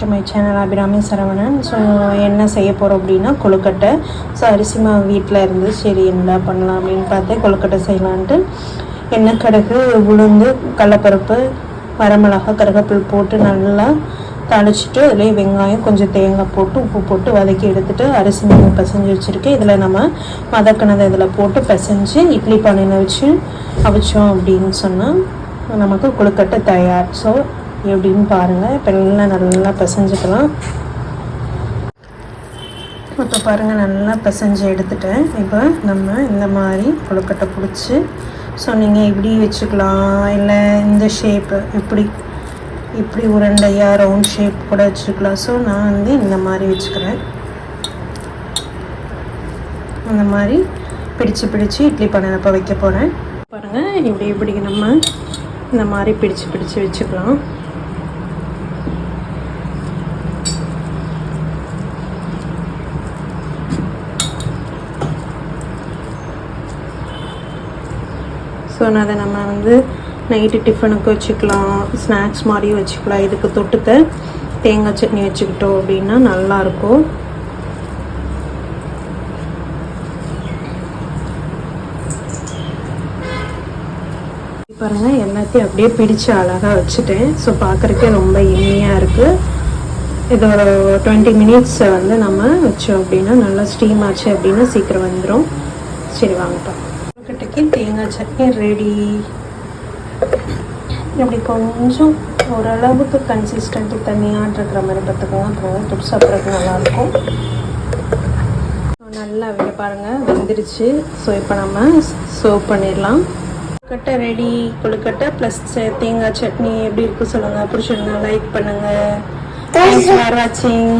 To my channel Abirami Saravanan so என்ன செய்ய போகிறோம் அப்படின்னா கொழுக்கட்டை. ஸோ அரிசி மாவு வீட்டில் இருந்து சரி என்ன பண்ணலாம் அப்படின்னு பார்த்து கொழுக்கட்டை செய்யலான்ட்டு எண்ணெய் கடுகு உளுந்து கடலப்பருப்பு வரமிளகா கருகப்பில் போட்டு நல்லா தாளிச்சிட்டு அதுலேயே வெங்காயம் கொஞ்சம் தேங்காய் போட்டு உப்பு போட்டு வதக்கி எடுத்துட்டு அரிசி மாவு பிசைஞ்சு வச்சுருக்கேன். இதில் நம்ம வதக்கினதை இதில் போட்டு பிசைஞ்சு இட்லி பானையில் வச்சு அவிச்சோம் அப்படின்னு சொன்னால் நமக்கு கொழுக்கட்டை தயார். ஸோ எப்படின்னு பாருங்கள் இப்போ நல்லா நல்லா பிசைஞ்சுக்கலாம். இப்போ பாருங்கள் நல்லா பிசைஞ்சு எடுத்துட்டேன். இப்போ நம்ம இந்த மாதிரி கொழுக்கட்டை பிடிச்சி ஸோ நீங்கள் இப்படி வச்சுக்கலாம். இல்லை இந்த ஷேப்பு இப்படி இப்படி உருண்டையாக ரவுண்ட் ஷேப் கூட வச்சுக்கலாம். ஸோ நான் வந்து இந்த மாதிரி வச்சுக்கிறேன். இந்த மாதிரி பிடிச்சு பிடிச்சு இட்லி பண்ணப்போ வைக்க போகிறேன் பாருங்கள் இப்படி இப்படி நம்ம இந்த மாதிரி பிடிச்சு பிடிச்சு வச்சுக்கலாம். ஸோ நான் அதை நம்ம வந்து நைட்டு டிஃபனுக்கு வச்சுக்கலாம் ஸ்நாக்ஸ் மாதிரியும் வச்சுக்கலாம். இதுக்கு தொட்டுக்க தேங்காய் சட்னி வச்சுக்கிட்டோம் அப்படின்னா நல்லாயிருக்கும் பாருங்கள் எல்லாத்தையும் அப்படியே பிடிச்சு அழகாக வச்சுட்டேன். ஸோ பார்க்குறக்கே ரொம்ப இனிமையாக இருக்குது இது ஒரு டுவெண்ட்டி மினிட்ஸ் வந்து நம்ம வச்சோம் அப்படின்னா நல்லா ஸ்டீம் ஆச்சு அப்படின்னா சீக்கிரம் வந்துடும் சரி வாங்கப்பா கொழுக்கட்டைக்கு தேங்காய் சட்னி ரெடி இப்படி கொஞ்சம் ஓரளவுக்கு கன்சிஸ்டன்ட்டு தண்ணியாக இருக்கிற மாதிரி பார்த்துக்கோங்க அப்புறம் தொட்டு சாப்பிட்றதுக்கு நல்லாயிருக்கும். நல்லா வெளியே பாருங்கள் வெந்துருச்சு. ஸோ இப்போ நம்ம சர்வ் பண்ணிடலாம். கொழுக்கட்டை ரெடி கொழுக்கட்டை ப்ளஸ் தேங்காய் சட்னி எப்படி இருக்கு சொல்லுங்கள் பிடிச்சிருந்தா லைக் பண்ணுங்கள் தேங்க்ஸ் ஃபார் வாட்சிங்